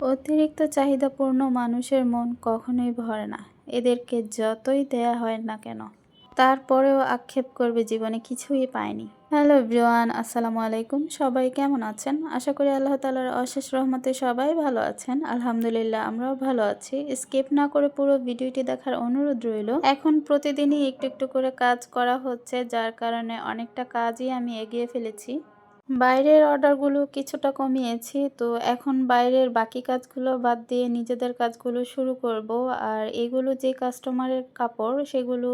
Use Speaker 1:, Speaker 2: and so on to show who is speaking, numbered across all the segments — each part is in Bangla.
Speaker 1: অতিরিক্ত চাহিদাপূর্ণ মানুষের মন কখনোই ভরে না। এদেরকে যতই দেয়া হয় না কেন, তারপরেও আক্ষেপ করবে জীবনে কিছুই পায়নি। হ্যালো ব্রিওয়ান আসসালামু আলাইকুম। সবাই কেমন আছেন? আশা করি আল্লাহ তালার অশেষ রহমতে সবাই ভালো আছেন। আলহামদুলিল্লাহ, আমরাও ভালো আছি। স্কিপ না করে পুরো ভিডিওটি দেখার অনুরোধ রইল, এখন প্রতিদিনই একটু একটু করে কাজ করা হচ্ছে, যার কারণে অনেকটা কাজই আমি এগিয়ে ফেলেছি। বাইরের অর্ডারগুলো কিছুটা কমিয়েছি, তো এখন বাইরের বাকি কাজগুলো বাদ দিয়ে নিজেদের কাজগুলো শুরু করব। আর এগুলো যে কাস্টমারের কাপড়, সেগুলো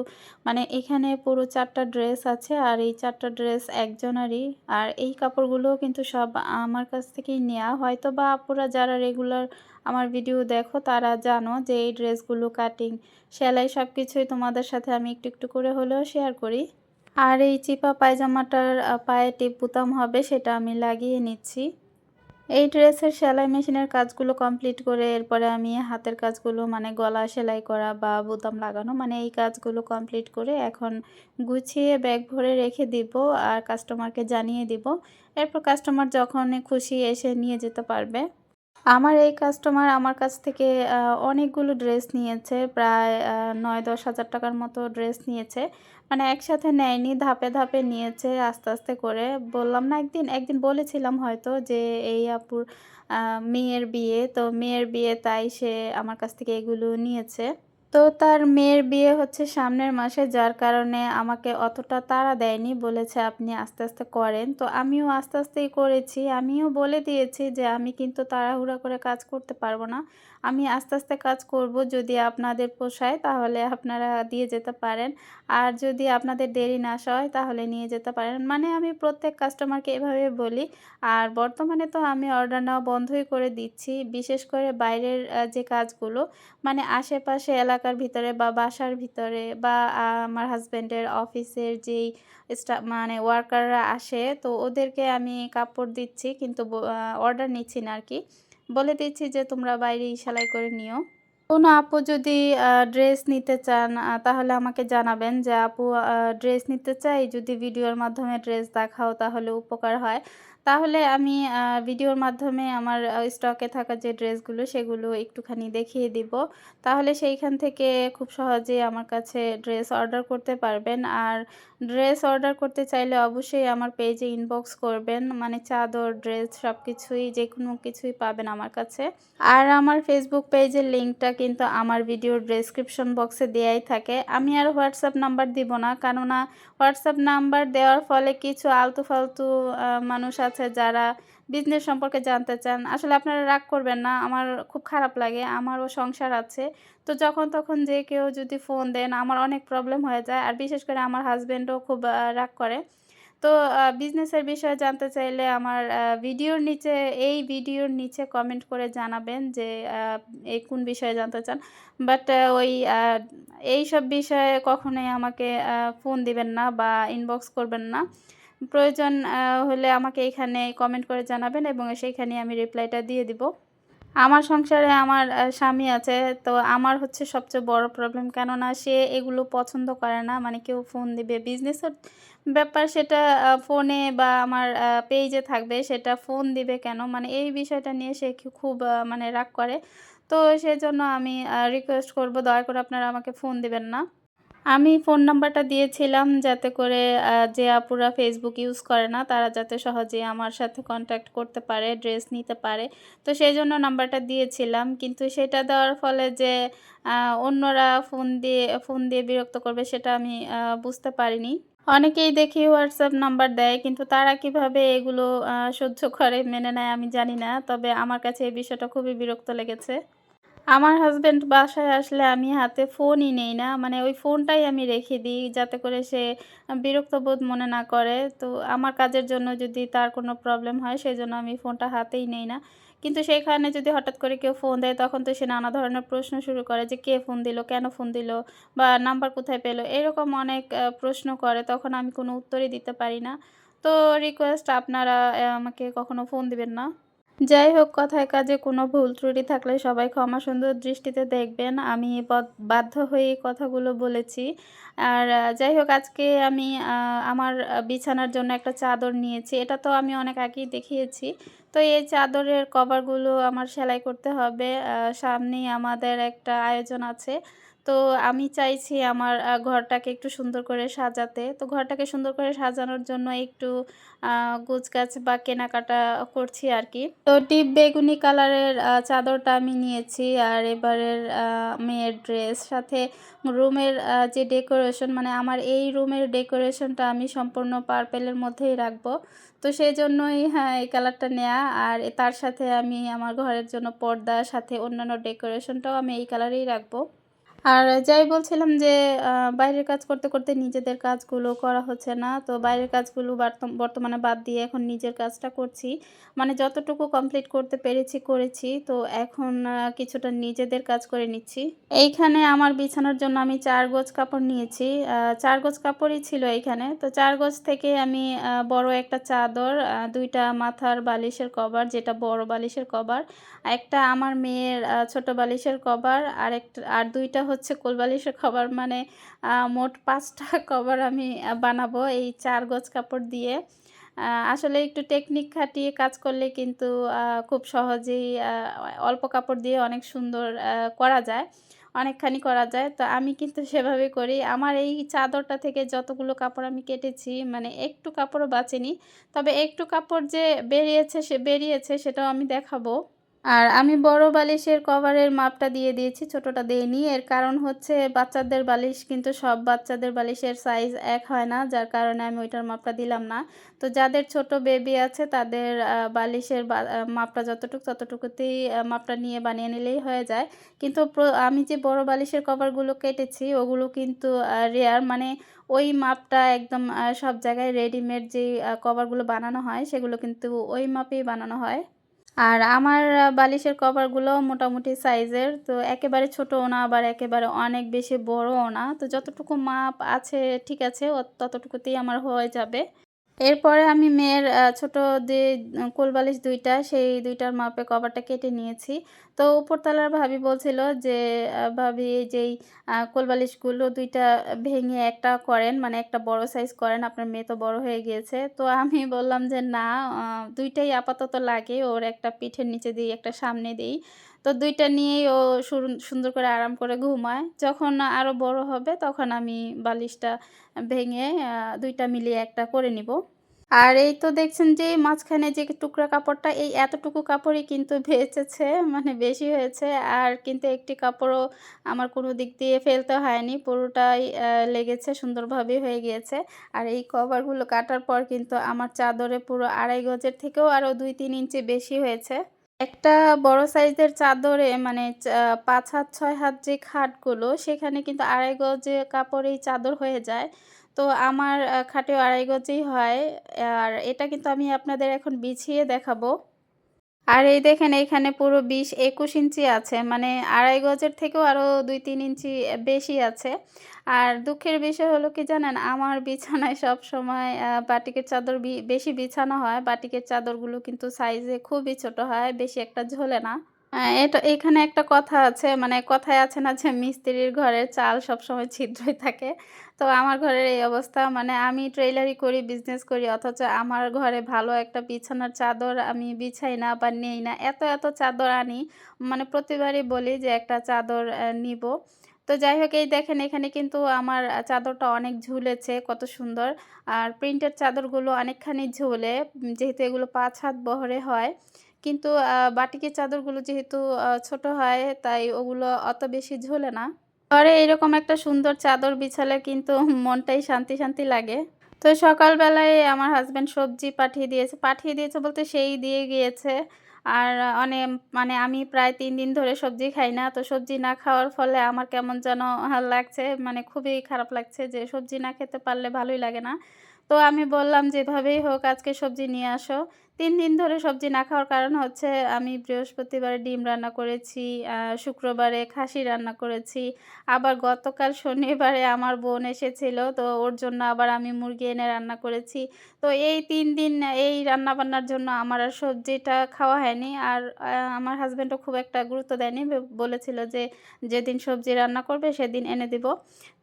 Speaker 1: মানে এখানে পুরো চারটা ড্রেস আছে আর এই চারটা ড্রেস একজনারই। আর এই কাপড়গুলো কিন্তু সব আমার কাছ থেকেই নেওয়া হয়তো বা আপুরা যারা রেগুলার আমার ভিডিও দেখো, তারা জানো যে এই ড্রেসগুলো কাটিং, সেলাই সব কিছুই তোমাদের সাথে আমি একটু একটু করে হলেও শেয়ার করি। আর এই চিপা পায়জামাটার পায়ে টিপ বুতাম হবে, সেটা আমি লাগিয়ে নিচ্ছি। এই ড্রেসের সেলাই মেশিনের কাজগুলো কমপ্লিট করে এরপরে আমি হাতের কাজগুলো মানে গলা সেলাই করা বা বোতাম লাগানো মানে এই কাজগুলো কমপ্লিট করে এখন গুছিয়ে ব্যাগ ভরে রেখে দিব আর কাস্টমারকে জানিয়ে দিব। এরপর কাস্টমার যখন খুশি এসে নিয়ে যেতে পারবে। আমার এই কাস্টমার আমার কাছ থেকে অনেকগুলো ড্রেস নিয়েছে, প্রায় নয় দশ হাজার টাকার মতো ড্রেস নিয়েছে। মানে একসাথে নেয়নি, ধাপে ধাপে নিয়েছে, আস্তে আস্তে করে। বললাম না একদিন একদিন বলেছিলাম হয়তো যে এই আপুর মেয়ের বিয়ে। তো মেয়ের বিয়ে তাই সে আমার কাছ থেকে এগুলো নিয়েছে। তো তার মেয়ের বিয়ে হচ্ছে সামনের মাসে, যার কারণে আমাকে অতটা তাড়া দেয়নি, বলেছে আপনি আস্তে আস্তে করেন। তো আমিও আস্তে আস্তেই করেছি। আমিও বলে দিয়েছি যে আমি কিন্তু তাড়াহুড়া করে কাজ করতে পারব না। আমি আস্তে আস্তে কাজ করব যদি আপনাদের পোষায়, তাহলে আপনারা দিয়ে যেতে পারেন। আর যদি আপনাদের দেরি না হয়, তাহলে নিয়ে যেতে পারেন। মানে আমি প্রত্যেক কাস্টমারকে এভাবে বলি। আর বর্তমানে তো আমি অর্ডার নেওয়া বন্ধই করে দিচ্ছি। বিশেষ করে বাইরের যে কাজগুলো মানে আশেপাশে এলাকার ভিতরে বা বাসার ভিতরে বা আমার হাজব্যান্ডের অফিসের যেই স্টাফ মানে ওয়ার্কাররা আসে, তো ওদেরকে আমি কাপড় দিচ্ছি কিন্তু অর্ডার নিচ্ছি না আর কি বলে দিচ্ছি যে, তোমরা বাইরেই সেলাই করে নিও। কোনো আপু যদি ড্রেস নিতে চান তাহলে আমাকে জানাবেন যে, আপু ড্রেস নিতে চাই, যদি ভিডিওর মাধ্যমে ড্রেস দেখাও তাহলে উপকার হয়। তাহলে আমি ভিডিওর মাধ্যমে আমার স্টকে থাকা যে ড্রেসগুলো সেগুলো একটুখানি দেখিয়ে দিব। তাহলে সেইখান থেকে খুব সহজেই আমার কাছে ড্রেস অর্ডার করতে পারবেন। আর ড্রেস অর্ডার করতে চাইলে অবশ্যই আমার পেজে ইনবক্স করবেন। মানে চাদর, ড্রেস সব কিছুই যে কোনো কিছুই পাবেন আমার কাছে। আর আমার ফেসবুক পেজের লিঙ্কটা কিন্তু আমার ভিডিওর ডেসক্রিপশন বক্সে দেয়াই থাকে। আমি আর হোয়াটসঅ্যাপ নাম্বার দিব না। কেননা হোয়াটসঅ্যাপ নাম্বার দেওয়ার ফলে কিছু আলতু ফালতু মানুষ আছে, যারা বিজনেস সম্পর্কে জানতে চান, আসলে আপনারা রাগ করবেন না, আমার খুব খারাপ লাগে, আমারও সংসার আছে। তো যখন তখন যে কেউ যদি ফোন দেন, আমার অনেক প্রবলেম হয়ে যায়, আর বিশেষ করে আমার হাজব্যান্ডও খুব রাগ করে। তো বিজনেসের বিষয়ে জানতে চাইলে আমার ভিডিওর নিচে, এই ভিডিওর নিচে কমেন্ট করে জানাবেন যে এই কোন বিষয়ে জানতে চান। বাট ওই এই সব বিষয়ে কখনোই আমাকে ফোন দিবেন না বা ইনবক্স করবেন না। প্রয়োজন হলে আমাকে এখানে কমেন্ট করে জানাবেন এবং সেইখানে আমি রিপ্লাইটা দিয়ে দিব। আমার সংসারে আমার স্বামী আছে, তো আমার হচ্ছে সবচেয়ে বড় প্রবলেম কেননা সে এগুলো পছন্দ করে না। মানে কেউ ফোন দিবে বিজনেসের ব্যাপার সেটা ফোনে বা আমার পেজে থাকবে, সেটা ফোন দিবে কেন? মানে এই বিষয়টা নিয়ে সে খুব মানে রাগ করে। তো সেজন্য আমি রিকোয়েস্ট করব, দয়া করে আপনারা আমাকে ফোন দিবেন না। আমি ফোন নাম্বারটা দিয়েছিলাম যাতে করে যে আপুরা ফেসবুক ইউজ করে না, তারা যাতে সহজে আমার সাথে কন্ট্যাক্ট করতে পারে ড্রেস নিতে পারে। তো সেই জন্য নাম্বারটা দিয়েছিলাম। কিন্তু সেটা দেওয়ার ফলে যে অন্যরা ফোন দিয়ে ফোন দিয়ে বিরক্ত করবে সেটা আমি বুঝতে পারিনি। অনেকেই দেখি হোয়াটসঅ্যাপ নাম্বার দেয়, কিন্তু তারা কীভাবে এগুলো সহ্য করে, মেনে নেয় আমি জানি না। তবে আমার কাছে এই বিষয়টা খুবই বিরক্ত লেগেছে। আমার হাজব্যান্ড বাসায় আসলে আমি হাতে ফোনই নেই না। মানে ওই ফোনটাই আমি রেখে দিই যাতে করে সে বিরক্ত বোধ মনে না করে। তো আমার কাজের জন্য যদি তার কোনো প্রবলেম হয় সেই জন্য আমি ফোনটা হাতেই নেই না। কিন্তু সেখানে যদি হঠাৎ করে কেউ ফোন দেয়, তখন তো সে নানা ধরনের প্রশ্ন শুরু করে যে, কে ফোন দিল? কেন ফোন দিল? বা নাম্বার কোথায় পেল? এরকম অনেক প্রশ্ন করে। তখন আমি কোনো উত্তরই দিতে পারি না। তো রিকোয়েস্ট আপনারা আমাকে কখনো ফোন দিবেন না? যাই হোক, কথায় কাজে কোনো ভুল ত্রুটি থাকলে সবাই ক্ষমা সুন্দর দৃষ্টিতে দেখবেন। আমি বাধ্য হয়ে কথাগুলো বলেছি। আর যাই হোক, আজকে আমি আমার বিছানার জন্য একটা চাদর নিয়েছি। এটা তো আমি অনেক আগেই দেখিয়েছি। তো এই চাদরের কভারগুলো আমার সেলাই করতে হবে। সামনেই আমাদের একটা আয়োজন আছে। তো আমি চাইছি আমার ঘরটাকে একটু সুন্দর করে সাজাতে। তো ঘরটাকে সুন্দর করে সাজানোর জন্য একটু গোছগাছ বা কেনাকাটা করছি আর কি তো ডিপ বেগুনি কালারের চাদরটা আমি নিয়েছি আর এবারের মেয়ের ড্রেস। সাথে রুমের যে ডেকোরেশন মানে আমার এই রুমের ডেকোরেশনটা আমি সম্পূর্ণ পার্পেলের মধ্যেই রাখব। তো সেই জন্যই হ্যাঁ এই কালারটা নেওয়া আর তার সাথে আমি আমার ঘরের জন্য পর্দা, সাথে অন্যান্য ডেকোরেশনটাও আমি এই কালারেই রাখব। আর যাই বলছিলাম যে বাইরের কাজ করতে করতে নিজেদের কাজগুলো করা হচ্ছে না। তো বাইরের কাজগুলো বার্ত- বর্তমানে বাদ দিয়ে এখন নিজের কাজটা করছি। মানে যতটুকু কমপ্লিট করতে পেরেছি, করেছি। তো এখন কিছুটা নিজেদের কাজ করে নিচ্ছি। এইখানে আমার বিছানার জন্য আমি চার গোজ কাপড় নিয়েছি। চার গজ কাপড়ই ছিল এইখানে। তো চার গজ থেকে আমি বড় একটা চাদর দুইটা মাথার বালিশের কভার, যেটা বড় বালিশের কভার, একটা আমার মেয়ের ছোট বালিশের কভার আর একটা আর দুইটা হচ্ছে কোল বালিশের কভার মানে মোট পাঁচটা কভার আমি বানাবো এই চার গজ কাপড় দিয়ে। আসলে একটু টেকনিক খাটিয়ে কাজ করলে কিন্তু খুব সহজেই অল্প কাপড় দিয়ে অনেক সুন্দর করা যায়, অনেকখানি করা যায়। তো আমি কিন্তু সেভাবে করি। আমার এই চাদরটা থেকে যতগুলো কাপড় আমি কেটেছি মানে একটু কাপড়ও বাঁচেনি। তবে একটু কাপড় যে বেরিয়েছে, সে বেরিয়েছে, সেটাও আমি দেখাবো। আর আমি বড় বালিশের কভারের মাপটা দিয়ে দিয়েছি, ছোটটা দিইনি এর কারণ হচ্ছে বাচ্চাদের বালিশ কিন্তু সব বাচ্চাদের বালিশের সাইজ এক হয় না, যার কারণে আমি ওইটার মাপটা দিলাম না। তো যাদের ছোট বেবি আছে, তাদের বালিশের মাপটা যতটুকু ততটুকুতেই মাপটা নিয়ে বানিয়ে নিলেই হয়ে যায়। কিন্তু আমি যে বড় বালিশের কভারগুলো কেটেছি, ওগুলো কিন্তু রেয়ার মানে ওই মাপটা একদম সব জায়গায় রেডিমেড যে কভারগুলো বানানো হয়, সেগুলো কিন্তু ওই মাপেই বানানো হয়। আর আমার বালিশের কভারগুলো মোটামুটি সাইজের, তো একেবারে ছোটও না, আবার একেবারে অনেক বেশি বড়ও না। তো যতটুকু মাপ আছে, ঠিক আছে ততটুকুতেই আমার হয়ে যাবে। এরপরে আমি মেয়ের ছোট যে কোলবালিশ দুইটা, সেই দুইটার মাপে কভারটা কেটে নিয়েছি। তো উপরতলার ভাবি বলছিল যে ভাবি যেই কোলবালিশগুলো দুইটা ভেঙে একটা করেন মানে একটা বড় সাইজ করেন, আপনার মেয়ে তো বড় হয়ে গিয়েছে। তো আমি বললাম যে, না দুইটাই আপাতত লাগে, ওর একটা পিঠের নিচে দিই, একটা সামনে দিই। তো দুইটা নিয়েই ও সুন্দর করে আরাম করে ঘুমায়। যখন আরও বড় হবে তখন আমি বালিশটা ভেঙে দুইটা মিলিয়ে একটা করে নিব। আর এই তো দেখছেন যে মাঝখানে যে টুকরা কাপড়টা, এই এতটুকু কাপড়ই কিন্তু ভেজেছে মানে বেশি হয়েছে। আর কিন্তু একটি কাপড়ও আমার কোনো দিক দিয়ে ফেলতে হয়নি, পুরোটাই লেগেছে সুন্দরভাবে হয়ে গিয়েছে। আর এই কভারগুলো কাটার পর কিন্তু আমার চাদরে পুরো আড়াই গজের থেকেও আরও দুই তিন ইঞ্চি বেশি হয়েছে। একটা বড় সাইজের চাদরে মানে পাঁচ হাত, ছয় হাত যে খাটগুলো, সেখানে কিন্তু আড়াই গজে কাপড়েই চাদর হয়ে যায়। তো আমার খাটেও আড়াই গজেই হয়। আর এটা কিন্তু আমি আপনাদের এখন বিছিয়ে দেখাবো। আর এই দেখেন, এখানে পুরো বিশ একুশ ইঞ্চি আছে মানে আড়াই গজের থেকেও আরও দুই তিন ইঞ্চি বেশি আছে। আর দুঃখের বিষয় হলো কি জানেন, আমার বিছানায় সব সময় বাটিকের চাদর বেশি বিছানো হয়। বাটিকের চাদরগুলো কিন্তু সাইজে খুবই ছোট হয়, বেশি একটা ঝোলে না। এটা, এখানে একটা কথা আছে মানে কথায় আছে না যে মিস্ত্রির ঘরের চাল সব সময় ছিদ্রই থাকে। তো আমার ঘরের এই অবস্থা মানে আমি ট্রেলারি করি বিজনেস করি, অথচ আমার ঘরে ভালো একটা বিছানার চাদর আমি বিছাই না বা নেই না, এত এত চাদর আনি মানে প্রতিবারই বলি যে একটা চাদর নিব। তো যাই হোক, এই দেখেন, এখানে কিন্তু আমার চাদরটা অনেক ঝুলেছে, কত সুন্দর। আর প্রিন্টের চাদরগুলো অনেকখানি ঝুলে যেহেতু এগুলো পাঁচ হাত বহরে হয় কিন্তু বাটিকের চাদরগুলো যেহেতু ছোট হয়, তাই ওগুলো অত বেশি ঝোলে না। ঘরে এরকম একটা সুন্দর চাদর বিছালে কিন্তু মনটাই শান্তি শান্তি লাগে। তো সকালবেলায় আমার হাজব্যান্ড সবজি পাঠিয়ে দিয়েছে। পাঠিয়ে দিয়েছে বলতে সেই দিয়ে গিয়েছে। আর অনেক মানে আমি প্রায় তিন দিন ধরে সবজি খাই না। তো সবজি না খাওয়ার ফলে আমার কেমন যেন লাগছে মানে খুবই খারাপ লাগছে যে সবজি না খেতে পারলে ভালোই লাগে না। তো আমি বললাম যেভাবেই হোক, আজকে সবজি নিয়ে আসো। তিন দিন ধরে সবজি না খাওয়ার কারণ হচ্ছে আমি বৃহস্পতিবারে ডিম রান্না করেছি শুক্রবারে খাসি রান্না করেছি, আবার গতকাল শনিবারে আমার বোন এসেছিল, তো ওর জন্য আবার আমি মুরগি এনে রান্না করেছি। তো এই তিন দিন, এই রান্না বান্নার জন্য আমার আর সবজিটা খাওয়া হয়নি আর আমার হাজব্যান্ডও খুব একটা গুরুত্ব দেয়নি বলেছিল যে যেদিন সবজি রান্না করবে সেদিন এনে দিব।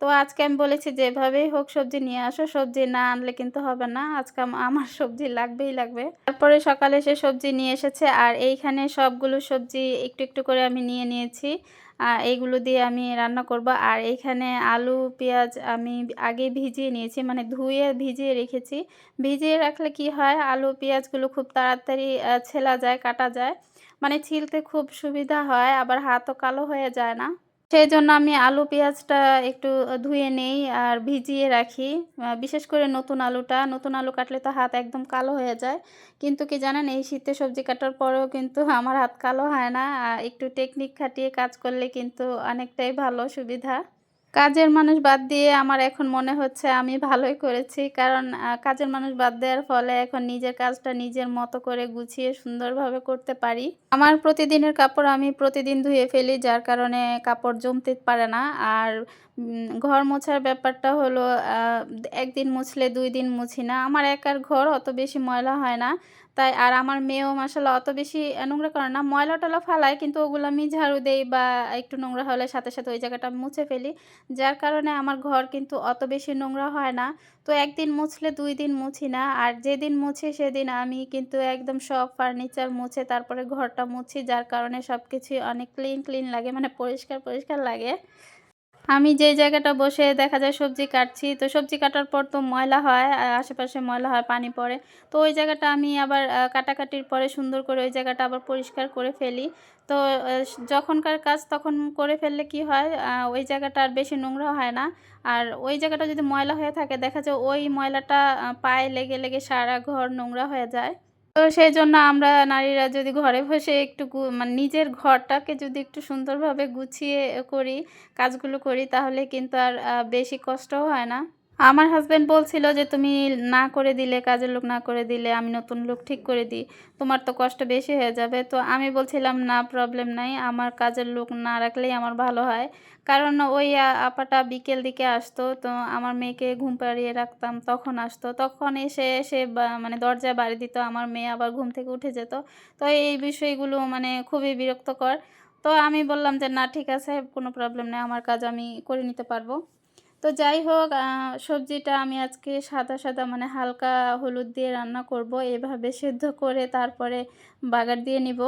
Speaker 1: তো আজকে আমি বলেছি যেভাবেই হোক সবজি নিয়ে আসো, সবজি না আনলে কিন্তু হবে না, আজকে আমার সবজি লাগবেই লাগবে। তারপরে সকালে সে সবজি নিয়ে এসেছে, আর এইখানে সবগুলো সবজি একটু একটু করে আমি নিয়ে নিয়েছি। এইগুলো দিয়ে আমি রান্না করব। আর এইখানে আলু, পেঁয়াজ আমি আগে ভিজিয়ে নিয়েছি মানে ধুয়ে ভিজিয়ে রেখেছি। ভিজিয়ে রাখলে কি হয়, আলু, পেঁয়াজগুলো খুব তাড়াতাড়ি ছেলা যায়, কাটা যায়। মানে ছিলতে খুব সুবিধা হয়, আবার হাতও কালো হয়ে যায় না। সেই জন্য আমি আলু পেঁয়াজটা একটু ধুয়ে নেই আর ভিজিয়ে রাখি। বিশেষ করে নতুন আলুটা। নতুন আলু কাটলে তো হাত একদম কালো হয়ে যায়। কিন্তু কি জানেন, এই শীতে সবজি কাটার পরেও কিন্তু আমার হাত কালো হয় না। একটু টেকনিক খাটিয়ে কাজ করলে কিন্তু অনেকটাই ভালো সুবিধা। কাজের মানুষ বাদ দিয়ে আমার এখন মনে হচ্ছে আমি ভালোই করেছি। কারণ কাজের মানুষ বাদ দেওয়ার ফলে এখন নিজের কাজটা নিজের মতো করে গুছিয়ে সুন্দরভাবে করতে পারি। আমার প্রতিদিনের কাপড় আমি প্রতিদিন ধুয়ে ফেলি, যার কারণে কাপড় জমতে পারে না। আর ঘর মোছার ব্যাপারটা হলো একদিন মুছলে দুই দিন মুছি না। আমার একার ঘর অত বেশি ময়লা হয় না। তাই আর আমার মেয়েও মাসাল্লাহ অত বেশি নোংরা করে না। ময়লা টলা ফালায়, কিন্তু ওগুলো আমি ঝাড়ু দেই বা একটু নোংরা হলে সাথে সাথে ওই জায়গাটা মুছে ফেলি। যার কারণে আমার ঘর কিন্তু অত বেশি নোংরা হয় না। তো একদিন মুছলে দুই দিন মুছি না। আর যেদিন মুছি সেদিন আমি কিন্তু একদম সব ফার্নিচার মুছে তারপরে ঘরটা মুছি, যার কারণে সব কিছুই অনেক ক্লিন ক্লিন লাগে। মানে পরিষ্কার পরিষ্কার লাগে। আমি যে জায়গাটা বসে দেখা যায় সবজি কাটছি, তো সবজি কাটার পর তো ময়লা হয় আশেপাশে ময়লা হয়, পানি পড়ে। তো ওই জায়গাটা আমি আবার কাটাকাটির পরে সুন্দর করে ওই জায়গাটা আবার পরিষ্কার করে ফেলি। তো যখনকার কাজ তখন করে ফেললে কি হয় ওই জায়গাটা আর বেশি নোংরা হয় না। আর ওই জায়গাটা যদি ময়লা হয়ে থাকে, দেখা যায় ওই ময়লাটা পায়ে লেগে লেগে সারা ঘর নোংরা হয়ে যায়। তো সেই জন্য আমরা নারীরা যদি ঘরে বসে একটু মানে নিজের ঘরটাকে যদি একটু সুন্দরভাবে গুছিয়ে করি, কাজগুলো করি, তাহলে কিন্তু আর বেশি কষ্টও হয় না। আমার হাজব্যান্ড বলছিল যে, তুমি না করে দিলে, কাজের লোক না করে দিলে, আমি নতুন লোক ঠিক করে দিই, তোমার তো কষ্ট বেশি হয়ে যাবে। তো আমি বলছিলাম, না প্রবলেম নাই, আমার কাজের লোক না রাখলেই আমার ভালো হয়। কারণ ওই আপাটা বিকেল দিকে আসতো, তো আমার মেয়েকে ঘুম পাড়িয়ে রাখতাম, তখন আসতো। তখন এসে এসে মানে দরজায় বাড়ি দিত, আমার মেয়ে আবার ঘুম থেকে উঠে যেত। তো এই বিষয়গুলো মানে খুবই বিরক্তকর। তো আমি বললাম যে, না, ঠিক আছে, কোনো প্রবলেম নেই, আমার কাজ আমি করে নিতে পারব। তো যাই হোক সবজিটা আমি আজকে সাদা সাদা মানে হালকা হলুদ দিয়ে রান্না করব। এভাবে সেদ্ধ করে তারপরে বাগার দিয়ে নিব।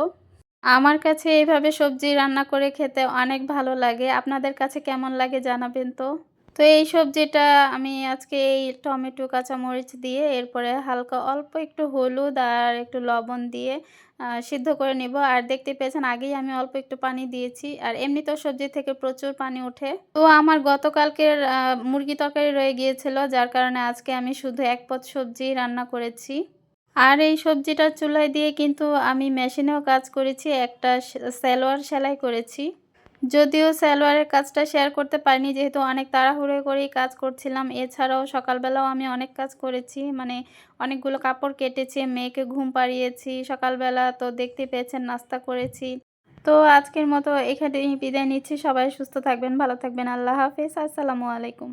Speaker 1: আমার কাছে এইভাবে সবজি রান্না করে খেতে অনেক ভালো লাগে। আপনাদের কাছে কেমন লাগে জানাবেন তো? তো এই সবজিটা আমি আজকে এই টমেটো, কাঁচামরিচ দিয়ে এরপরে হালকা অল্প একটু হলুদ আর একটু লবণ দিয়ে সিদ্ধ করে নিব। আর দেখতে পেয়েছেন আগেই আমি অল্প একটু পানি দিয়েছি। আর এমনিতেও সবজি থেকে প্রচুর পানি ওঠে। তো আমার গতকালকের মুরগি তরকারি রয়ে গিয়েছিল, যার কারণে আজকে আমি শুধু এক পথ সবজি রান্না করেছি। আর এই সবজিটা চুলায় দিয়ে কিন্তু আমি মেশিনেও কাজ করেছি। একটা সালোয়ার সেলাই করেছি। যদিও সালোয়ারের কাজটা শেয়ার করতে পারিনি, যেহেতু অনেক তাড়াহুড়ো করেই কাজ করছিলাম। এছাড়াও সকালবেলাও আমি অনেক কাজ করেছি মানে অনেকগুলো কাপড় কেটেছি, মেয়েকে ঘুম পাড়িয়েছি, সকালবেলা তো দেখতে পেয়েছেন নাস্তা করেছি। তো আজকের মতো এখানে বিদায় নিচ্ছি, সবাই সুস্থ থাকবেন, ভালো থাকবেন, আল্লাহ হাফেজ, আসসালামু আলাইকুম।